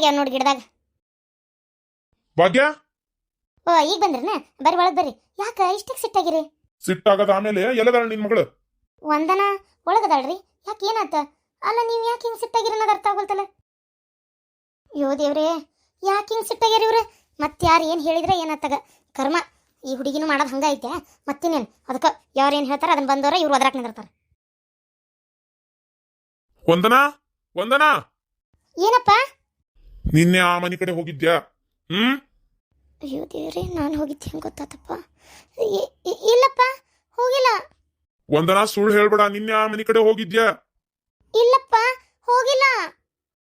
ಆಗ್ಯಾವ ನೋಡಿ ಗಿಡದಾಗ. ಭಾಗ್ಯ? ಓ ಈಗ ಬಂದ್ರನ? ಬರ್ರಿ ಒಳಗ್ ಬರ್ರಿ. ಯಾಕ ಇಷ್ಟಕ್ಕೆ ಸಿಟ್ಟಾಗಿರಿ? ಸಿಟ್ಟಾಗದ ಆಮೇಲೆ ಎಲ್ಲದಾಳ ನಿನ್ ಮಗಳು? ವಂದನ ಒಳಗದಾಳ್ರಿ. ಯಾಕೆ ಏನಾತ? ಅಲ್ಲ ನೀವು ಯಾಕೆ ಹಿಂಗ್ ಸಿಟ್ಟಾಗಿರಿ ಅನ್ನೋದು ಅರ್ಥ ಆಗೋಲ್ತಲ್ಲ. ಯೋ ದೇವ್ರೇ ಯಾಕೆ ಹಿಂಗ್ ಸಿಟ್ಟಾಗ್ಯಾರ ಇವ್ರ? ಮತ್ತೆ ಯಾರು ಏನು ಹೇಳಿದ್ರೆ ಏನಾತಾಗ? ಕರ್ಮ. ಈ ಹುಡುಗಿನೂ ಮಾಡೋದು ಹಂಗೈತೆ ಮತ್ತಿನ್ನೇನು? ಅದಕ್ಕೆ ಯಾರು ಏನು ಹೇಳ್ತಾರೆ ಅದನ್ನ ಬಂದವರ ಇವ್ರು ಒದರಾಕ್ ನಿಂದಿರ್ತಾರೆ. ವಂದನಾ ವಂದನಾ ಏನಪ್ಪ? ನಿನ್ನೆ ಆ ಮನೆ ಕಡೆ ಹೋಗಿದ್ಯಾ? ಹ್ಮ್? ಅಯ್ಯೋ ದೇವ್ರಿ ನಾನು ಹೋಗಿದ್ದೆ ಹೆಂಗೆ ಗೊತ್ತಾತಪ್ಪ? ಇಲ್ಲಪ್ಪ ಹೋಗಿಲ್ಲ. ಒಂದನ ಸುಳ್ಳು ಹೇಳ್ಬೇಡ ನಿನ್ನೆ ಆ ಮನೆ ಕಡೆ ಹೋಗಿದ್ಯಾ? ಇಲ್ಲಪ್ಪ ಹೋಗಿಲ್ಲ.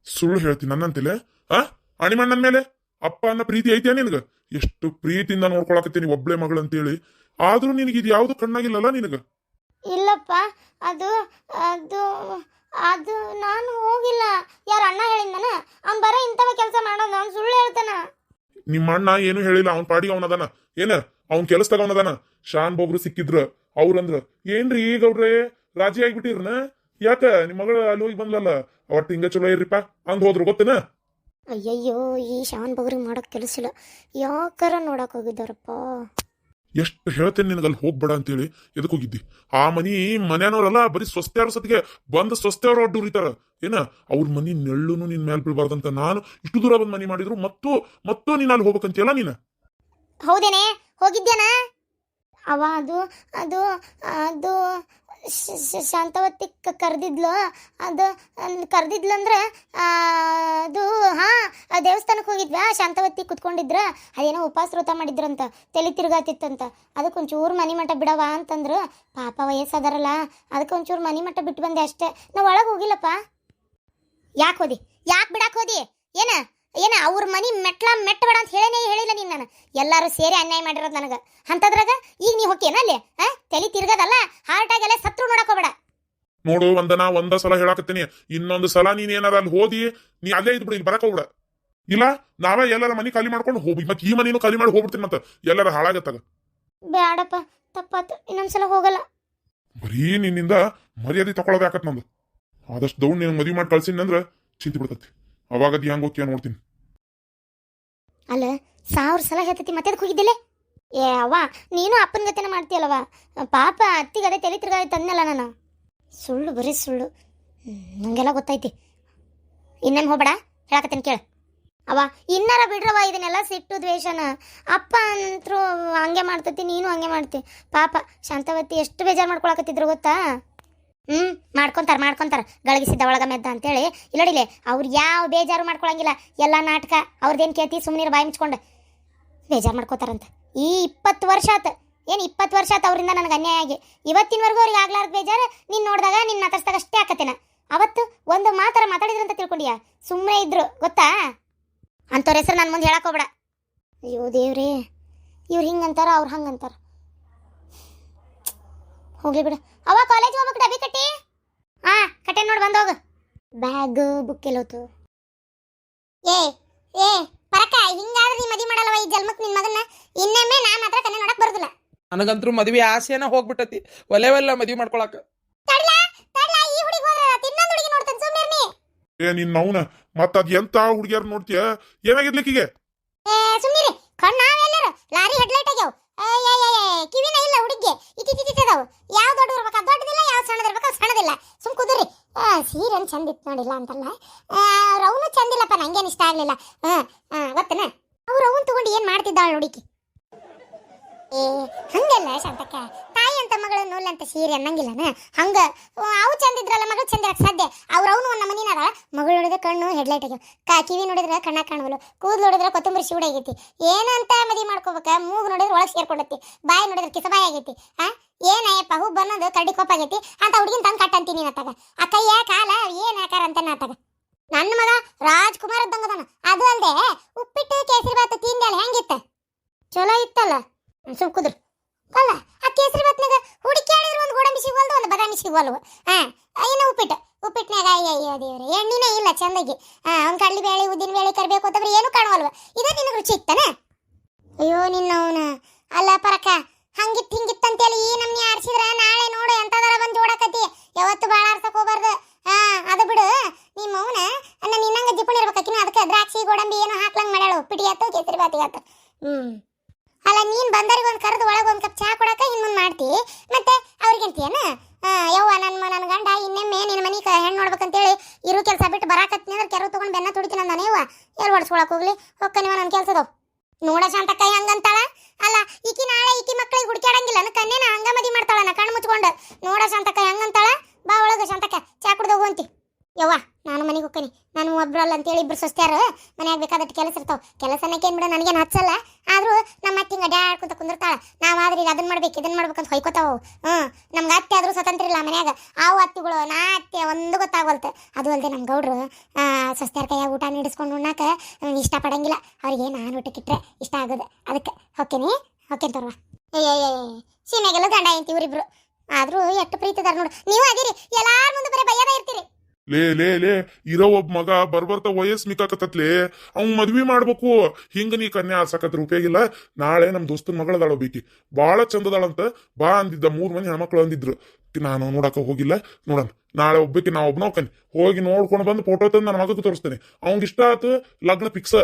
ಸುಳ್ಳು ಹೇಳ್ತೀನಿ ನನ್ನಂತಲೇ ಆ? ಅಣಿಮಣ್ಣನ ಮೇಲೆ? ಅಪ್ಪ ಅನ್ನ ಪ್ರೀತಿ ಐತಿಯಾ ನಿನಗ? ಎಷ್ಟು ಪ್ರೀತಿಯಿಂದ ನೋಡ್ಕೊಳಕತ್ತೀನಿ ಒಬ್ಳೆ ಮಗಳು ಅಂತೇಳಿ ಆದ್ರೂ ನಿನಗೆ ಇದು ಯಾವ್ದು ಕಣ್ಣಾಗಿಲ್ಲಲ್ಲ ನಿನಗ? ಇಲ್ಲಪ್ಪ ಅದು ನಾನು ಹೋಗಿಲ್ಲ ಯಾರು ಅಣ್ಣ ಹೇಳಿದ್ದಾನ ಅವ್ನು ಬರೋ ಇಂಥವ ಕೆಲಸ ಮಾಡೋದು ಅವ್ನು ಸುಳ್ಳು ಹೇಳ್ತಾನ ನಿಮ್ಮ ಅಣ್ಣ ಏನು ಹೇಳಿಲ್ಲ, ಅವ್ನ ಪಾಡಿಗೆ ಅವನದಾನ ಏನ? ಅವ್ನ ಕೆಲಸದಾಗ ಅವನದಾನ ಶಾನ್ ಬೋಗ್ರು ಸಿಕ್ಕಿದ್ರ ಅವ್ರಂದ್ರ ಏನ್ರಿ ಈಗ ಅವ್ರೆ ರಾಜಿ ಆಗ್ಬಿಟ್ಟಿರ್ನ? ಯಾಕ? ನಿಮ್ಮ ಮಗಳ ಅಲ್ಲಿ ಹೋಗಿ ಬಂದ್ಲಲ್ಲ? ಒಟ್ಟು ಹಿಂಗ ಚಲೋ ಇರ್ರಿಪ್ಪ. ಅಂದ್ ಹೋದ್ರು, ಗೊತ್ತೇನ? ಅಯ್ಯಯ್ಯೋ, ಈ ಶಾನ್ ಬೋಗ್ರಿ ಮಾಡಕ್ ಕೆಲಸ ಇಲ್ಲ ಯಾಕರ ನೋಡಕ್ ಹೋಗಿದ್ದಾರಪ್ಪ? ಎಷ್ಟು ಹೇಳ್ತೇನೆ ನಿನಗೆ ಅಲ್ಲಿ ಹೋಗ್ಬೇಡ ಅಂತೇಳಿ ಎದಕ್ಕೆ ಹೋಗಿದ್ದಿ? ಆ ಮನಿ ಮನೆಯವ್ರಲ್ಲ, ಬರೀ ಸ್ವಸ್ತ್ಯಾರ ಸತಿಗೆ ಬಂದ ಸ್ವಸ್ತ್ಯವ್ರ ಒಡ್ಡು ಏನ? ಅವ್ರ ಮನಿ ನೆಳ್ಳುನು ನಿನ್ ಮೇಲೆ ಬೀಳ್ಬಾರ್ದಂತ ನಾನು ಇಷ್ಟು ದೂರ ಬಂದ್ ಮನಿ ಮಾಡಿದ್ರು, ಮತ್ತು ಮತ್ತು ನೀನ್ ಅಲ್ಲಿ ಹೋಗ್ಬೇಕಂತೀಯಲ್ಲ ನೀನು? ಹೌದೇನೆ? ಹೋಗಿದ್ಯಾನ? ಅವ ಅದು ಅದು ಅದು ಶಾಂತವತಿ ಕರೆದಿದ್ಲು. ಅದು ಕರೆದಿದ್ಲಂದ್ರೆ ಅದು, ಹಾ ದೇವಸ್ಥಾನಕ್ಕೆ ಹೋಗಿದ್ವಾ? ಶಾಂತವತಿ ಕುತ್ಕೊಂಡಿದ್ರ? ಅದೇನೋ ಉಪವಾಸ ಮಾಡಿದ್ರಂತ, ತಲೆ ತಿರುಗಾತಿತ್ತಂತ. ಅದಕ್ಕೆ ಒಂಚೂರು ಮನಿ ಮಠ ಬಿಡವಾ ಅಂತಂದ್ರು. ಪಾಪ ವಯಸ್ಸಾದಾರಲ್ಲ, ಅದಕ್ಕೆ ಒಂಚೂರು ಮನಿ ಮಠ ಬಿಟ್ಟು ಬಂದೆ ಅಷ್ಟೇ. ನಾವು ಒಳಗೆ ಹೋಗಿಲ್ಲಪ್ಪ. ಯಾಕೆ ಹೋದಿ? ಯಾಕೆ ಬಿಡಕ್ಕೆ ಹೋದಿ? ಏನ? ಏನ ಅವ್ರ ಮನಿ ಮೆಟ್ಲ ಮೆಟ್ಟ ಬೇಡ ಅಂತ ಹೇಳೇನೇ ಹೇಳಿಲ್ಲ ನೀನು ನಾನು. ಎಲ್ಲರೂ ಸೇರಿ ಅನ್ಯಾಯ ಮಾಡಿರೋದು ನನಗೆ. ಅಂತದ್ರಾಗ ಈಗ ನೀ ಹೊಕ್ಕೇನ ಅಲ್ಲಿ? ಆ ತಲೆ ತಿರ್ಗದಲ್ಲ? ಹಾರ್ಟ್ ಆಗಲ್ಲ ಸತ್ರು ನೋಡಕೋಬೇಡ ನೋಡು ಒಂದನ ಒಂದ ಸಲ ಹೇಳಾಕತ್ತೀನಿ. ಇನ್ನೊಂದು ಸಲ ನೀನ್ ಏನಾರ ಅಲ್ಲಿ ಹೋದಿ ನೀ ಅಲ್ಲೇ ಇದ್ಬಿಡು ಇಲ್ಲಿ ಬರಕ ಹೋಗ್ಬಿಡ. ಇಲ್ಲ ನಾವೇ ಎಲ್ಲರ ಮನಿ ಖಾಲಿ ಮಾಡ್ಕೊಂಡು ಹೋಗಿ ಮತ್ತೆ ಈ ಮನಿನೂ ಖಾಲಿ ಮಾಡಿ ಹೋಗ್ಬಿಡ್ತೀನಿ ಮತ್ತೆ. ಎಲ್ಲರ ಹಾಳಾಗತ್ತಾಗ ಬೇಡಪ್ಪ ತಪ್ಪಾತು. ಇನ್ನೊಂದ್ಸಲ ಹೋಗಲ್ಲ. ಬರೀ ನಿನ್ನಿಂದ ಮರ್ಯಾದೆ ತಗೊಳೋದೇ ಆಕತ್ ನಂದು. ಆದಷ್ಟು ದೌಡ್ ನೀನು ಮದುವೆ ಮಾಡಿ ಕಳ್ಸಿನಿ ಅಂದ್ರೆ ಚಿಂತೆ ಬಿಡ್ತತಿ. ಅವಾಗ ಅದು ಹೆಂಗ್ ಹೋಗ್ತೀಯ ನೋಡ್ತೀನಿ. ಅಲ್ಲ, ಸಾವಿರ ಸಲ ಹೇಳ್ತತಿ, ಮತ್ತೆ ಅದಕ್ಕೆ ಹೋಗಿದ್ದಿಲ್ಲ? ಏ, ಅವ್ವ, ನೀನು ಅಪ್ಪನ ಗತೆನ ಮಾಡ್ತೀಯಲ್ಲವ ಪಾಪ ಅತ್ತಿಗೆ ಅದೇ ತಲೆ ತಿರ್ಗಾಡಿ ತಂದಲ್ಲ ನಾನು. ಸುಳ್ಳು, ಬರೀ ಸುಳ್ಳು. ನನಗೆಲ್ಲ ನಂಗೆಲ್ಲ ಗೊತ್ತೈತಿ. ಇನ್ನೇನು ಹೋಗ್ಬೇಡ, ಹೇಳಕತ್ತೇನೆ ಕೇಳ. ಅವ ಇನ್ನಾರ ಬಿಡ್ರವ ಇದನ್ನೆಲ್ಲ ಸಿಟ್ಟು ದ್ವೇಷನ. ಅಪ್ಪ ಅಂತರೂ ಹಂಗೆ ಮಾಡ್ತತಿ, ನೀನು ಹಂಗೆ ಮಾಡ್ತಿ. ಪಾಪ, ಶಾಂತವತಿ, ಎಷ್ಟು ಬೇಜಾರು ಮಾಡ್ಕೊಳಕತ್ತಿದ್ರು ಗೊತ್ತಾ? ಹ್ಞೂ ಮಾಡ್ಕೊಂತಾರ ಮಾಡ್ಕೊಂತಾರ. ಗಳಗಿಸಿದ್ದ ಒಳಗ ಮೆದ್ದ ಅಂತೇಳಿ. ಇಲ್ಲಡಿಲೆ ಅವ್ರು ಯಾವ ಬೇಜಾರು ಮಾಡ್ಕೊಳಂಗಿಲ್ಲ. ಎಲ್ಲ ನಾಟಕ ಅವ್ರದ್ದೇನು ಕೇಳ್ತಿ ಸುಮ್ಮನೆ ಬಾಯಿ ಮುಚ್ಕೊಂಡು. ಬೇಜಾರು ಮಾಡ್ಕೋತಾರಂತ. ಈ ಇಪ್ಪತ್ತು ವರ್ಷ ಆತ. ಏನು ಇಪ್ಪತ್ತು ವರ್ಷ ಆತ ಅವರಿಂದ ನನಗೆ ಅನ್ಯಾಯ ಆಗಿ. ಇವತ್ತಿನವರೆಗೂ ಅವ್ರಿಗೆ ಆಗ್ಲಾರ್ದ ಬೇಜಾರು, ನೀನು ನೋಡಿದಾಗ ನಿನ್ನ ಮಾತಾಡ್ಸ್ದಾಗ ಅಷ್ಟೇ ಹಾಕತ್ತೇನ ಅವತ್ತು ಒಂದು ಮಾತರ ಮಾತಾಡಿದ್ರು ಅಂತ ತಿಳ್ಕೊಂಡಿಯಾ? ಸುಮ್ಮನೆ ಇದ್ರು, ಗೊತ್ತಾ? ಅಂಥವ್ರ ಹೆಸರು ನನ್ನ ಮುಂದೆ ಹೋಗ್ಬೇಡ. ಅಯ್ಯೋ ದೇವ್ರಿ, ಇವ್ರು ಹಿಂಗಂತಾರ ಅವ್ರು ಹಂಗಂತಾರ ಹೋಗ್ಲಿ ಬಿಡು. ಅವ ಕಾಲೇಜ್ ಹೋಗ್ಬೇಕು ಡಬ್ಬಿ ಕಟ್ಟಿ? ಹಾ ಕಟ್ಟೆ ನೋಡಿ ಹೋಗು. ಬ್ಯಾಗ್ ಬುಕ್ ಎಲ್ಲೋತು. ಏ ಏ ಪರಕ ಹಿಂಗಾದ್ರೆ ನೀ ಮದಿ ಮಾಡಲ್ಲ ಈ ಜನ್ಮಕ್ ನಿನ್ ಮಗನ್ನ? ಇನ್ನೊಮ್ಮೆ ನಾ ಮಾತ್ರ ಕಣ್ಣೆ ನೋಡಕ್ ಬರುದಿಲ್ಲ. ನನಗಂತೂ ಮದ್ವೆ ಆಸೆನ ಹೋಗ್ಬಿಟ್ಟತಿ. ಒಲೆವೆಲ್ಲ ಮದ್ವೆ ಮಾಡ್ಕೊಳಕ. ತಡ್ಲ ತಡ್ಲ ಈ ಹುಡುಗಿ ಹೋದ್ರ ಇನ್ನೊಂದು ಹುಡುಗಿ ನೋಡ್ತಾನೆ ಸುಮ್ಮನೆ ನೀ ಏ ನಿನ್ ಮೌನ ಮತ್ತ ಅದ್ ಎಂತ ಹುಡುಗಿಯರ್ ನೋಡ್ತೀಯ? ಏನಾಗಿರ್ಲಿಕ್ಕಿಗೆ ಏ ಸುಮ್ಮನೆ ಕಣ್ಣ ನಾವೆಲ್ಲರ ಲಾರಿ ಹೆಡ್ಲೈಟ್ ಆಗ್ಯಾವ. ಕಿವಿನ ಇಲ್ಲ ಹುಡುಗಿ. ಇಟ್ಟಿಟ್ಟಿಟ್ಟದವು ಯಾವ ದೊಡ್ಡ ಇರ್ಬೇಕು ದೊಡ್ಡದಿಲ್ಲ, ಯಾವ ಸಣ್ಣದಿರ್ಬೇಕು ಸಣ್ಣದಿಲ್ಲ. ಸುಮ್ ಕುದುರಿ. ಸೀರೆ ಚಂದ ಇತ್ತು ನೋಡಿಲ್ಲ ಅಂತಲ್ಲ. ರವನು ಅವನು ಚಂದಿಲ್ಲಪ್ಪ ನಂಗೇನು ಇಷ್ಟ ಆಗ್ಲಿಲ್ಲ. ಹಾಂ ಗೊತ್ತನ? ಅವ್ರು ಅವನ್ ತಗೊಂಡು ಏನು ಮಾಡ್ತಿದ್ದಾಳ ಹುಡುಗಿ? ಏ, ಹಂಗಲ್ಲ ಶಾಂತಕ್ಕ. ಅಂತ ಮಗಳು ನೂಲ್ ಅಂತ ಸೀರೆ ಅನ್ನಂಗಿಲ್ಲನ? ಹಂಗ. ಅವು ಚಂದ ಇದ್ರಲ್ಲ ಮಗಳು, ಚಂದ ಇರಕ್ ಸಾಧ್ಯ? ಅವ್ರ ಅವನು ಒಂದ್ ಮನಿನಾರ ಮಗಳು ನೋಡಿದ್ರೆ ಕಣ್ಣು ಹೆಡ್ಲೈಟ್ ಆಗ್ಯಾವ. ಕಾ, ಕಿವಿ ನೋಡಿದ್ರೆ ಕಣ್ಣ ಕಾಣವಲ್ಲ ಕೂದ್ ನೋಡಿದ್ರೆ ಕೊತ್ತಂಬರಿ ಶಿವಡ ಆಗೈತಿ. ಏನಂತ ಮದಿ ಮಾಡ್ಕೋಬೇಕ? ಮೂಗು ನೋಡಿದ್ರೆ ಒಳಗೆ ಸೇರ್ಕೊಂಡೈತಿ ಬಾಯಿ ನೋಡಿದ್ರೆ ಕಿಸಬಾಯಿ ಆಗೈತಿ. ಆ? ಏನಯ್ಯಪ್ಪ ಹೂ ಬನ್ನೋದು ಕಡ್ಡಿ ಕೋಪ ಆಗೈತಿ. ಅಂತ ಹುಡುಗಿನ ತಂದು ಕಟ್ಟಂತೀನಿ ಅತ್ತಾಗ ಆ ಕೈಯ ಕಾಲ ಏನ್ ಆಕಾರ ಅಂತ ನಾತಾಗ ನನ್ನ ಮಗ ರಾಜ್ಕುಮಾರ್ ಇದ್ದಂಗದಾನ ಅದು ಅಲ್ದೆ ಉಪ್ಪಿಟ್ಟು, ಕೇಸರಿ ಬಾತು ತಿಂದಾಳೆ ಹೆಂಗಿತ್ತ? ಚಲೋ ಇತ್ತಲ್ಲ? ಸುಮ್ ಕುದ್ರು. ಅಲ್ಲ, ಆ ಕೇಸರಿ ಬಾತ್ನಾಗ ಹುಡುಕಿ ಒಂದು ಗೋಡಂಬಿ ಸಿಗೋಲ್ದು ಒಂದು ಬದಾಮಿ ಸಿಗೋಲ್ವು ಹಾಂ ಏನು ಉಪ್ಪಿಟ್ಟು. ಉಪ್ಪಿಟ್ಟಿನಾಗ ಅಯ್ಯೋ ದೇವ್ರೆ, ಎಣ್ಣಿನೇ ಇಲ್ಲ ಚಂದಾಗಿ. ಹಾಂ, ಅವ್ನು ಉದ್ದಿನ ಬೇಳೆ ಕರಿಬೇಕು ಅಂತಂದ್ರೆ ಏನು ಕಾಣುವಲ್ವ? ಇದು ನಿನಗೆ ರುಚಿ ಇತ್ತಾನೆ? ಅಯ್ಯೋ, ನಿನ್ನವನ. ಅಲ್ಲ, ಪರಕ ಹಂಗಿತ್ತು ಹಿಂಗಿತ್ತು ಅಂತೇಳಿ ಈ ನಮ್ಮನ್ನ ಆಡ್ಸಿದ್ರೆ ನಾಳೆ ನೋಡು ಎಂಥದಾರ ಬಂದು ಜೋಡಕತಿ ಯಾವತ್ತು ಭಾಳ ಆಡ್ಸಕ್ ಹೋಗ್ಬಾರ್ದು. ಹಾಂ, ಅದು ಬಿಡು. ನಿಮ್ಮ ಅವನ ನನ್ನ ನಿನ್ನಂಗೆ ಜಿಪ್ಪಣಿ ಇರ್ಬೇಕಾಕಿನ ಅದಕ್ಕೆ ದ್ರಾಕ್ಷಿ, ಗೋಡಂಬಿ ಏನೋ ಹಾಕ್ಲಂಗೆ ಮಾಡ್ಯಾಳು? ಪಿಟಿ ಆಯ್ತು ಕೇಸರಿ ಬಾತಿಗೆ ಆಯ್ತು ಹ್ಞೂ ನೀನು ಬಂದರಿಗೆ ಒಂದು ಕರೆದು ಒಳಗೆ ಒಂದು ಕಪ್ ಚಹಾ ಕೊಡಕ ಇನ್ನು ಮುಂದೆ ಮಾಡ್ತಿ. ಮತ್ತೆ ಅವ್ರಿಗೆ ಯವ್ವ ನನ್ನ ನನ್ನ ಗಂಡ, ಇನ್ನೊಮ್ಮೆ ನಿನ್ನ ಮನೆಗೆ ಹೆಣ್ಣು ನೋಡ್ಬೇಕಂತೇಳಿ ಇರೋ ಕೆಲಸ ಬಿಟ್ಟು ಬರಾಕತ್ತಿ ಅಂದ್ರೆ ಕೆರವು ತೊಗೊಂಡು ಬೆನ್ನ ತುಡಿತೀನಿ ನಾನು ಯವ್ವ. ಏರ್ ಹೊಡ್ಸ್ಕೊಳಕ್ಕೆ ಹೋಗ್ಲಿ? ಹೋಗ್ಕ ನನ್ನ ಕೆಲಸದವು ನೋಡ ಶಾಂತ ಕೈ ಅಂತಾಳ ಅಲ್ಲ, ಈಕಿ ನಾಳೆ ಈಕಿ ಮಕ್ಕಳಿಗೆ ಹುಡುಕ್ಯಾಡಂಗಿಲ್ಲ. ನನ್ನ ಕಣ್ಣೇನ ಹಂಗ ಮದಿ ಮಾಡ್ತಾಳ ನಾ ಕಣ್ಣು ಮುಚ್ಕೊಂಡು. ನೋಡ ಶಾಂತಕ್ಕ, ಹಂಗಂತಾಳ? ಬಾ ಒಳಗೆ ಶಾಂತಕ್ಕ, ಚಾ ಕುಡ್ದೋಗು ಅಂತಿ. ಯವ್ವ, ನಾನು ಮನೆಗೆ ಹೋಗ್ತೀನಿ. ನಾನು ಒಬ್ರಲ್ಲ ಅಂತೇಳಿ ಇಬ್ರು ಸೊಸ್ತ್ಯಾರ, ಮನೆಯಾಗ ಬೇಕಾದಷ್ಟು ಕೆಲಸ ಇರ್ತಾವ. ಕೆಲಸನಕ್ಕೆ ಏನ್ ಬಿಡ, ನನಗೇನು ಹಚ್ಚಲ್ಲ. ಆದ್ರೂ ನಮ್ಮ ಅತ್ತೆ ಹಿಂಗ ಅಡ್ಯಾಡ್ಕೊಂತ ಕುಂದಿರ್ತಾಳ. ನಾವ್ ಆದ್ರೆ ಈಗ ಅದನ್ನ ಮಾಡ್ಬೇಕು ಇದನ್ನ ಮಾಡ್ಬೇಕಂತ ಹೊಯ್ಕೋತಾವು ಹ್ಞೂ ನಮ್ಗೆ ಅತ್ತೆ ಆದ್ರೂ ಸ್ವತಂತ್ರ ಇಲ್ಲ ಮನ್ಯಾಗ. ಅವು ಅತ್ತಿಗಳು, ನಾ ಅತ್ತೆ ಒಂದು ಗೊತ್ತಾಗವಲ್ತ ಅದು ಅಲ್ಲದೆ ನಮ್ಮ ಗೌಡ್ರು ಸೊಸ್ತ್ಯಾರ ಕೈಯಾಗ ಊಟ ನೀಡಿಸ್ಕೊಂಡು ಉಣ್ಣಾಕ ಇಷ್ಟ ಇಷ್ಟಪಡಂಗಿಲ್ಲ ಅವ್ರಿಗೆ ನಾನು ಊಟಕ್ಕಿಟ್ರೆ ಇಷ್ಟ ಆಗೋದು. ಅದಕ್ಕೆ ಹೊಕ್ಕೇನಿ ಹೊಕ್ಕೇನ್ ತೋರ್ವ. ಏ ಸೀಮೆಗೆಲ್ಲ ಗಂಡ ಐತಿ ಇವ್ರಿಬ್ರು ಆದ್ರೂ ಎಷ್ಟು ಪ್ರೀತಿದಾರ ನೋಡು. ನೀವು ಅದಿರಿ, ಎಲ್ಲಾರ ಮುಂದೆ ಬರೀ ಬಯ್ಯದ ಇರ್ತೀರಿ. ಲೇ ಲೇ ಲೇ, ಇರೋ ಒಬ್ಬ ಮಗ ಬರ್ಬರ್ತ ವಯಸ್ಸು ಮಿಕ್ಕಾಕತ್ತತ್ಲೇ ಅವ್ನ ಮದ್ವಿ ಮಾಡ್ಬೇಕು. ಹಿಂಗ ನೀ ಕನ್ಯಾ ಆರ್ಸಕತ್ರ ಉಪಯೋಗಿಲ್ಲ ನಾಳೆ ನಮ್ ದೋಸ್ತನ ಮಗಳದಾಳ ಬೇಕಿ ಬಾಳ ಚಂದದಾಳಂತ ಬಾ ಅಂದಿದ್ದ ಮೂರ್ ಮಂದಿ ಹೆಣ್ಮಕ್ಳು ಅಂದಿದ್ರು. ನಾನು ನೋಡಕ ಹೋಗಿಲ್ಲ. ನೋಡೋಣ. ನಾಳೆ ಒಬ್ಬಕ್ಕೆ ನಾ ಒಬ್ನ ಹೋಗ್ತಾನೆ ಹೋಗಿ ನೋಡ್ಕೊಂಡು ಬಂದು ಫೋಟೋ ತಂದು ನನ್ನ ಮಗಕ್ಕೆ ತೋರಿಸ್ತೇನೆ. ಅವ್ನಿಗೆ ಇಷ್ಟ ಆತು ಲಗ್ನ ಫಿಕ್ಸ್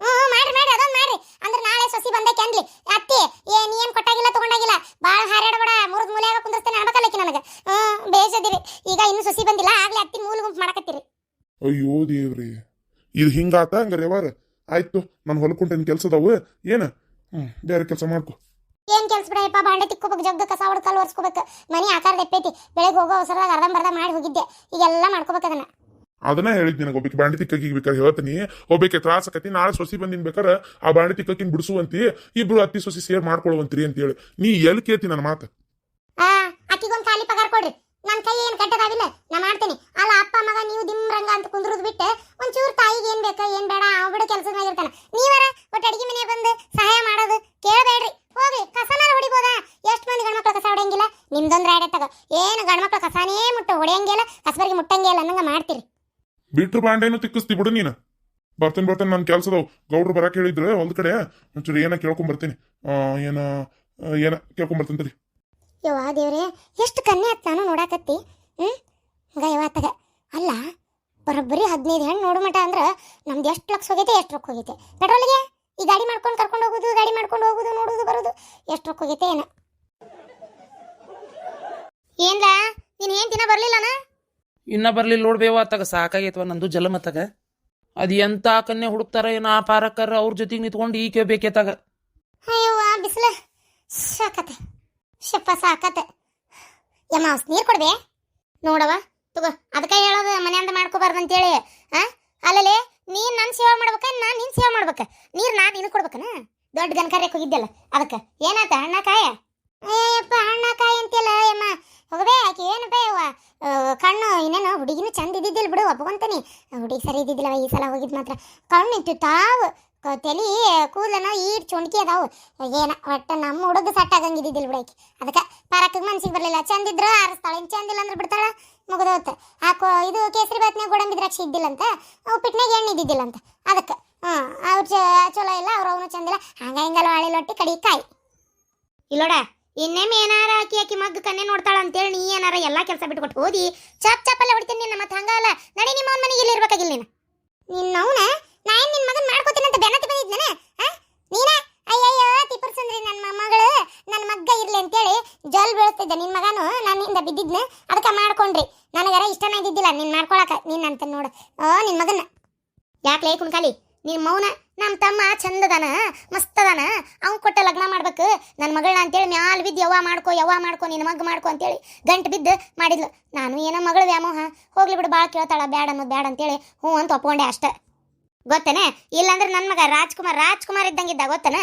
ಹ್ಮ್ ಮಾಡ್ರಿ ಮಾಡ್ರಿ ಅದೊಂದ್ ಮಾಡ್ರಿ ಅಂದ್ರೆ ನಾಳೆ ಸೊಸಿ ಬಂದೈತೆ ಅನ್ಲಿ ಅತ್ತಿ ಏ ನೀ ಏನ್ ಕೊಟ್ಟಾಗಿಲ್ಲ ಬಾಳ ಹಾರಾಡಬೇಡ ಮುರಿದ್ ಮೂಲೆಯಾಗ ಕುಂದಿರ್ತೇನೆ ಅನ್ಬೇಕಲ್ಲಕಿ ನನಗೆ. ಹ್ಮ್ ಬೇಜದಿರಿ. ಈಗ ಇನ್ನು ಸಸಿ ಬಂದಿಲ್ಲ ಆಗ್ಲೇ ಅತ್ತಿ ಮೂಲ ಗುಂಪು ಮಾಡಕತ್ತೀರಿ. ಅಯ್ಯೋ ದೇವ್ರಿ ಇದು ಹಿಂಗಾತ ಹಂಗಾರೆ ಯಾವಾರ ಆಯ್ತು ನಾನು ಹೊಲ್ಕೊಂಡೆ ಕೆಲ್ಸದವು ಏನು? ಹ್ಞೂ ಬೇರೆ ಕೆಲಸ ಮಾಡ್ಕೊ. ಏನ್ ಕೆಲ್ಸ ಬಿಡಪ್ಪ ಬಾಂಡೆ ತಿಕ್ಕೋಬೇಕು ಜಗ್ಗ ಕಸ ಹೊಡ್ಕಲ್ ಒರ್ಸ್ಕೋಬೇಕು. ಮನಿ ಆಕಾರದ ಎಪ್ಪೈತಿ. ಬೆಳಗ್ಗೆ ಹೋಗೋ ಅವಸರದಾಗ ಅರ್ಧಂಬರ್ಧ ಮಾಡಿ ಹೋಗಿದ್ದೆ. ಈಗೆಲ್ಲ ಮಾಡ್ಕೋಬೇಕು ಅದನ್ನ. ಅದನ್ನ ಹೇಳಿದ್ ನಿನಗೆ ಒಬ್ಬಕ್ಕೆ ಬಾಂಡಿ ತಿಕ್ಕಿ ಬೇಕಾದ್ರೆ ಹೇಳ್ತೀನಿ. ಒಬ್ಬಕ್ಕೆ ತ್ರಾಸ ಆಕತಿ, ನಾಳೆ ಸೊಸಿ ಬಂದಿನ ಬೇಕಾರೆ ಆ ಬಾಂಡಿ ತಿಕ್ಕಕಿನ್ ಬಿಡಿಸುವಂತಿ, ಇಬ್ರು ಅತ್ತಿ ಸೊಸಿ ಸೇರ್ ಮಾಡ್ಕೊಳ್ಳುವಂತ್ರಿ ಅಂತ ಹೇಳಿ ನೀ ಎಲ್ಲಿ ಕೇಳ್ತಿ ನನ್ನ ಮಾತು? ಅಕ್ಕಿಗೊಂದ್ ಖಾಲಿ ಪಗಾರ ಕೊಡ್ರಿ. ನನ್ನ ಕೈ ಏನು ಕಟ್ಟದಾವಿಲ್ಲ ನಾ ಮಾಡ್ತೀನಿ. ಅಲ್ಲ ಅಪ್ಪ ಮಗ, ನೀವು ದಿಮ್ರಂಗ ಅಂತ ಕುಂದ್ರದ್ ಬಿಟ್ಟು ಒಂಚೂರು ತಾಯಿಗೆ ಏನ್ ಬೇಕು ಏನ್ ಬೇಡ ಅವ ಬಿಡ ಕೆಲಸದ ಮ್ಯಾಗ ಇರ್ತಾನ ನೀವರ ಒಟ್ಟು ಅಡಿಗೆ ಮನೆ ಬಂದು ಸಹಾಯ ಮಾಡೋದು ಕೇಳಬೇಡ್ರಿ. ಹೋಗಿ ಕಸನಾರ ಹೊಡಿಬೋದ? ಎಷ್ಟು ಮಂದಿ ಗಂಡ್ಮಕ್ಳು ಕಸ ಹೊಡೆಯಂಗಿಲ್ಲ? ನಿಮ್ದೊಂದು ರಾಡೆ ತಗೋ. ಏನು ಗಂಡ್ಮಕ್ಳು ಕಸಾನೇ ಮುಟ್ಟು ಹೊಡೆಯಂಗಿಲ್ಲ, ಕಸಬರಿಗೆ ಮುಟ್ಟಂಗಿಲ್ಲ ಅನ್ನಂಗ ಮಾಡ್ತೀರಿ. ಬಿಟ್ರು ಬಾಂಡೆನು ತಿಕ್ಕಿಸ್ತಿ ಬಿಡು ನೀನು. ಬರ್ತೇನೆ ಬರ್ತೇನೆ ನನ್ನ ಕೆಲ್ಸದವು. ಗೌಡ್ರು ಬರಕ್ಕೆ ಹೇಳಿದ್ರೆ, ಒಂದ್ ಕಡೆ. ಒಂಚೂರು ಏನ ಕೇಳ್ಕೊಂಬರ್ತೀನಿ ಏನ ಏನ ಕೇಳ್ಕೊಂಡ್ ಬರ್ತೀನಿ ತಡಿ. ಯವ್ವ ದೇವ್ರೆ, ಎಷ್ಟು ಕನ್ನೆ ಆತ್ ನಾನು ನೋಡಾಕತ್ತಿ. ಹ್ಮ್? ಹಂಗ ತಗ ಅಲ್ಲ, ಬರೋಬ್ಬರಿ ಹದಿನೈದು ಹೆಣ್ಣು ನೋಡು ಮಟ ಅಂದ್ರೆ ನಮ್ದು ಎಷ್ಟು ಲಕ್ಷ ಹೋಗೈತೆ, ಎಷ್ಟು ರೊಕ್ಕ ಹೋಗೈತೆ. ಪೆಟ್ರೋಲ್ಗೆ? ಈ ಗಾಡಿ ಮಾಡ್ಕೊಂಡು ಕರ್ಕೊಂಡು ಹೋಗುದು, ಗಾಡಿ ಮಾಡ್ಕೊಂಡು ಹೋಗುದು, ನೋಡುದು, ಬರೋದು, ಎಷ್ಟು ರೊಕ್ಕ ಹೋಗೈತೆ, ಏನ? ಏನ್ಲಾ, ನೀನ್ ಏನ್ ದಿನ ಬರ್ಲಿಲ್ಲನ? ಇನ್ನ ಬರ್ಲಿ ನೋಡ್ಬೇವ ತಗ ಸಾಕಾಗೈತವ ನಂದು ಜಲಮತಗ ಅದು ಎಂತ ಕನ್ಯೆ ಹುಡುಕ್ತಾರ ಏನ ಆ ಪಾರಕ್ಕರ ಅವ್ರ ಜೊತೆಗೆ ನಿತ್ಕೊಂಡು ಈಕೆ ಬೇಕೇ ತಗ ಅಯ್ಯವ್ವ, ಬಿಸಿಲು. ಸಾಕತೆ ಶಪ್ಪ ಸಾಕತೆ ಯಮ್ಮ ನೀರು ಕೊಡ್ಬೇ. ನೋಡವ ತಗೋ, ಅದಕ್ಕೆ ಹೇಳೋದು ಮನೆಯಿಂದ ಮಾಡ್ಕೋಬಾರ್ದು ಅಂತೇಳಿ. ಆ? ಅಲ್ಲಲೇ ನೀನ್ ನನ್ನ ಸೇವೆ ಮಾಡ್ಬೇಕ, ನಾನು ನಿನ್ ಸೇವೆ ಮಾಡ್ಬೇಕ. ನೀರು ನಾ ನಿನಗೆ ಕೊಡ್ಬೇಕನ? ದೊಡ್ಡ ಗನಕಾರ್ಯಕ್ಕೆ ಹೋಗಿದ್ದಲ್ಲ, ಅದಕ್ಕೆ. ಏನಾತ, ಅಣ್ಣ ಕಾಯ ಏಯಪ್ಪ ಹಣ್ಣ ಕಾಯಿ ಅಂತಿಲ್ಲ ಯಮ್ಮ ಹೋಗಬೇ ಏನು ಬೇ ಕಣ್ಣು ಇನ್ನೇನು ಹುಡುಗಿನೂ ಚಂದ ಇದ್ದಿದ್ದಿಲ್ಲ ಬಿಡು, ಒಪ್ಕೊಂತೀನಿ. ಹುಡುಗಿ ಸರಿ ಇದ್ದಿದ್ದಿಲ್ಲ ಈ ಸಲ ಹೋಗಿದ್ ಮಾತ್ರ. ಕಣ್ಣು ಇತ್ತು ತಾವು ತಲೆ ಕೂದಲನ ಈಟ್ ಚುಣ್ಕಿ ಅದಾವು. ಏನ, ಒಟ್ಟು ನಮ್ಮ ಹುಡುಗ ಸಟ್ ಆಗಂಗಿದ್ದಿದ್ದಿಲ್ಲ ಬಿಡಾಕಿ ಅದಕ್ಕೆ ಪರಕ್ಕೆ ಮನ್ಸಿಗೆ ಬರಲಿಲ್ಲ. ಚಂದಿದ್ರ ಆರಿಸ್ತಾಳೆ, ಇನ್ ಚಂದಿಲ್ಲ ಅಂದ್ರೆ ಬಿಡ್ತಾಳ? ಆ ಕೋ ಇದು ಕೇಸರಿ ಬಾತ್ನಾಗ ಗೋಡಂಬಿ ದ್ರಾಕ್ಷಿ ಇದ್ದಿಲ್ಲಂತ? ಉಪ್ಪಿಟ್ನಾಗ ಎಣ್ಣೆ ಇದ್ದಿದ್ದಿಲ್ಲಂತ? ಅದಕ್ಕೆ ಹಾಂ ಅವ್ರು ಚಲೋ ಇಲ್ಲ, ಅವ್ರು ಅವನು ಚಂದಿಲ್ಲ ಹಂಗ ಹಿಂಗಲ್ಲ ಹಾಳಿ ಲೊಟ್ಟಿ ಕಡಿ ಕಾಯಿ. ಇಲ್ಲೋಡ. ಇನ್ನೇಮ್ ಏನಾರ ಆಕಿ ಆಕಿ ಮಗ್ಗ ಕನ್ನೆ ನೋಡ್ತಾಳ ಅಂತೇಳಿ ನೀ ಏನಾರ ಎಲ್ಲಾ ಕೆಲಸ ಬಿಟ್ಕೊಟ್ಟು ಓದಿ ಚಾಪ್ ಚಪ್ಪಲ್ಲೇ ಹೊಡಿತೀನಿ ನಿನ್ನ ಮತ್ತೆ ಹಂಗಲ್ಲ ನಡಿ ನಿಮ್ಮ ಅವ್ನ ಮನೆಗೆ ಇಲ್ಲಿ ಇರ್ಬೇಕಾಗಿಲ್ಲ ನೀನು. ನಿನ್ನವನ ನಾ ಏನ್ ನಿನ್ ಮಗನ್ ಮಾಡ್ಕೋತೀನಿ ಅಂತ ಬೆನ್ನತ್ತಿ ಬಂದಿದ್ನ ನೀನ? ಅಯ್ಯಯ್ಯೋ, ತಿಪ್ಪರ್ಸಂದ್ರಿ ನನ್ನ ಮಗಳು. ನನ್ನ ಮಗ್ಗ ಇರ್ಲಿ ಅಂತೇಳಿ ಜಲ್ ಬೀಳ್ತಿದ್ದೆ ನಿನ್ ಮಗನು. ನನ್ನಿಂದ ಬಿದ್ದಿದ್ನ. ಅದಕ್ಕೆ ಮಾಡ್ಕೊಂಡ್ರಿ. ನನಗರ ಇಷ್ಟನೇ ಇದ್ದಿದ್ದಿಲ್ಲ. ನೀನ್ ಮಾಡ್ಕೊಳಕ. ನೀನ್ ಅಂತ ನೋಡು. ಓ ನಿನ್ನ ಮಗನ ಯಾಕ್ಲೇ ಕುಣ್ಕಾಲಿ? ನಿನ್ನ ಮೌನ. ನಮ್ಮ ತಮ್ಮ ಚಂದದಾನ, ಮಸ್ತದಾನ, ಅವ್ನು ಕೊಟ್ಟ ಲಗ್ನ ಮಾಡ್ಬೇಕು. ನನ್ನ ಮಗಳನ್ನ ಅಂತೇಳಿ ಮ್ಯಾಲ ಬಿದ್ದು ಯವ್ವ ಮಾಡ್ಕೊ ಯವ್ವ ಮಾಡ್ಕೊ ನಿನ್ನ ಮಗ್ ಮಾಡ್ಕೊ ಅಂತೇಳಿ ಗಂಟು ಬಿದ್ದು ಮಾಡಿದ್ಲು. ನಾನು ಏನೋ ಮಗಳು ವ್ಯಾಮೋಹ. ಹೋಗ್ಲಿ ಬಿಡು ಭಾಳ ಕೇಳ್ತಾಳ, ಬ್ಯಾಡ ಅನ್ನೋದು ಬ್ಯಾಡ ಅಂತೇಳಿ ಹ್ಞೂ ಅಂತ ಒಪ್ಕೊಂಡೆ ಅಷ್ಟ. ಗೊತ್ತೇನೆ? ಇಲ್ಲಾಂದ್ರೆ ನನ್ನ ಮಗ ರಾಜ್ಕುಮಾರ್ ರಾಜ್ಕುಮಾರ್ ಇದ್ದಂಗಿದ್ದ, ಗೊತ್ತೇನ?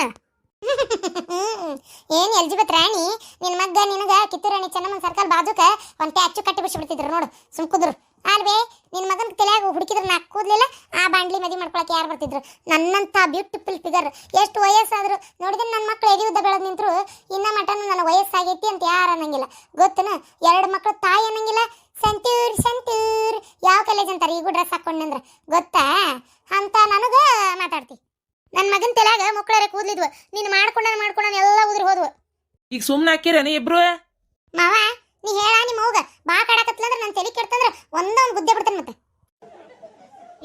ಏನು ಎಲ್ಜಿಬತ್ ರಾಣಿ? ನಿನ್ನ ಮಗ ನಿನಗೆ ಕಿತ್ತೂರು ರಾಣಿ ಚೆನ್ನಮ್ಮನ ಸರ್ಕಲ್ ಬಾಜುಕ ಒಂದು ಟ್ಯಾಚು ಕಟ್ಟಿ ಬಿಡ್ಸಿಬಿಡ್ತಿದ್ರು ನೋಡು ಸುಮ್ ಕುದ್ರು ಅಲ್ವೇ ನಿನ್ನ ಮಗನ ತಲೆಯಾಗ ಹುಡುಕಿದ್ರೆ ನಾ ಕೂದ್ಲಿಲ್ಲ ಆ ಬಾಂಡ್ಲಿ ಮದಿ ಮಾಡ್ಕೊಳಕ್ಕೆ ಯಾರು ಬರ್ತಿದ್ರು? ನನ್ನಂತ ಬ್ಯೂಟಿಫುಲ್ ಫಿಗರ್ ಎಷ್ಟು ವಯಸ್ಸಾದ್ರು? ನೋಡಿದ್ರೆ ನನ್ನ ಮಕ್ಳು ಎದಿ ಉದ್ದ ಬೆಳೆದು ನಿಂತ್ರು ಇನ್ನ ಮಟನು ನನ್ನ ವಯಸ್ಸಾಗೈತಿ ಅಂತ ಯಾರು ಅನ್ನಂಗಿಲ್ಲ. ಗೊತ್ತನ? ಎರಡು ಮಕ್ಳು ತಾಯಿ ಅನ್ನಂಗಿಲ್ಲ. ಸಂತೂರ್ ಸಂತೂರ್. ಯಾವ ಕಾಲೇಜ್ ಅಂತಾರೆ? ಈಗೂ ಡ್ರೆಸ್ ಹಾಕೊಂಡ್ನಂದ್ರ ಗೊತ್ತಾ? ಅಂತ ನನಗ ಮಾತಾಡ್ತಿ. ನನ್ನ ಮಗನ ತಲೆಯಾಗ ಮಕ್ಕಳರೆ ಕೂದ್ಲಿದ್ವು. ನೀನು ಮಾಡ್ಕೊಂಡ ಮಾಡ್ಕೊಂಡ ಎಲ್ಲ ಉದ್ರಿ ಹೋದ್ವು. ಈಗ ಸುಮ್ನೆ ಹಾಕಿರೇನು ಇಬ್ರು? ಮಾವ ನೀ ಹೇಳ ನಿಮ್ಮ ಮೌಗ ಬಾ ಕಾಡಕತ್ಲಂದ್ರ ನನ್ನ ತಲೆ ಕೆಡ್ತಂದ್ರ ಒಂದೊಂದು ಬುದ್ಧಿ ಬಿಡ್ತಾನೆ ಮತ್ತೆ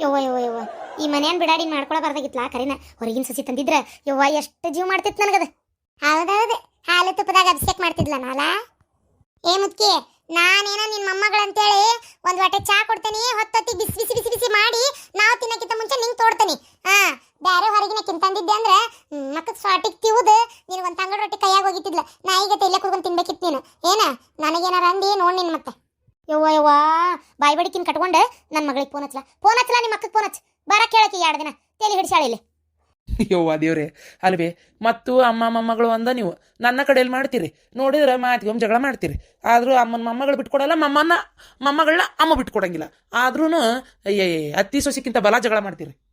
ಯವ್ವ ಯವ್ವ ಯವ್ವ ಈ ಮನೆಯನ್ ಬಿಡಾಡಿ ಮಾಡ್ಕೊಳಬಾರ್ದಾಗಿತ್ಲಾ ಕರಿನ? ಹೊರಗಿನ ಸಸಿ ತಂದಿದ್ರ? ಯವ್ವ ಎಷ್ಟು ಜೀವ ಮಾಡ್ತಿತ್ತು ನನಗದ? ಹೌದೌದು. ಹಾಲು ತುಪ್ಪದಾಗ ಅಭಿಷೇಕ್ ಮಾಡ್ತಿದ್ಲ ನಾಲ ಏ ಮುತ್ಕಿ ನಾನೇನ ನಿನ್ನ ಮೊಮ್ಮಗಳಂತೇಳಿ ಒಂದ್ ವಾಟೆ ಚಾ ಕೊಡ್ತೇನೆ ಹೊತ್ತೊತ್ತಿ ಬಿಸಿ ಬಿಸಿ ಬಿಸಿ ಬಿಸಿ ಮಾಡಿ ನಾವು ತಿನ್ನಕ್ಕಿಂತ ಮುಂಚೆ ನಿಂಗೆ ತೋಡ್ತೇನೆ. ಹಾ ಬೇರೆ ಹೊರಗಿನ ತಿಂತಂದಿದ್ದೆ ಅಂದ್ರೆ ಮಕ್ಕಳು ಸ್ವಾಟಿಗೆ ತಿವುದು ನಿನಗೆ ಒಂದು ತಂಗಳ ರೊಟ್ಟಿ ಕೈಯಾಗ ಹೋಗಿತ್ತಿದ್ಲ. ನಾ ಈಗ ತೆಲ್ಲ ಕುಡ್ಕೊಂಡು ತಿನ್ಬೇಕಿತ್ತು ನೀನು. ಏನ? ನನಗೇನಾರ ಅಂದಿ ನೋಡ್ ನಿನ್ ಮತ್ತೆ. ಯವ್ವ ಯವ್ವ ಬಾಯಿ ಕಟ್ಕೊಂಡು ಕಟ್ಕೊಂಡೆ ನನ್ನ ಮಗಳಿಗೆ ಫೋನ್ ಹಚ್ಚಲ ಫೋನ್ ಹಚ್ಚಲ ನಿಮ್ಮ ಅಕ್ಕಗೆ ಫೋನ್ ಹಚ್ಚ ಬರ ಕೇಳಕ್ಕೆ ಎರಡು ದಿನ. ತಲೆ ಹಿಡಿಸಾಳೆ ಇಲ್ಲಿ. ಯವ್ವ ದೇವ್ರೆ, ಅಲ್ವೇ? ಮತ್ತು ಅಮ್ಮ ಮೊಮ್ಮಗಳು ಅಂದ ನೀವು. ನನ್ನ ಕಡೆಯಲ್ಲಿ ಮಾಡ್ತೀರಿ. ನೋಡಿದ್ರೆ ಮಾತಿಗೆ ಒಮ್ಮೆ ಜಗಳ ಮಾಡ್ತೀರಿ. ಆದರೂ ಅಮ್ಮನ ಮೊಮ್ಮಗಳು ಬಿಟ್ಕೊಡಲ್ಲ, ಮಮ್ಮನ್ನ ಮೊಮ್ಮಗಳನ್ನ ಅಮ್ಮ ಬಿಟ್ಕೊಡಂಗಿಲ್ಲ. ಆದ್ರೂ ಅಯ್ಯ ಅತ್ತಿ ಸೊಸಿಕ್ಕಿಂತ ಬಲ ಜಗಳ ಮಾಡ್ತೀರಿ.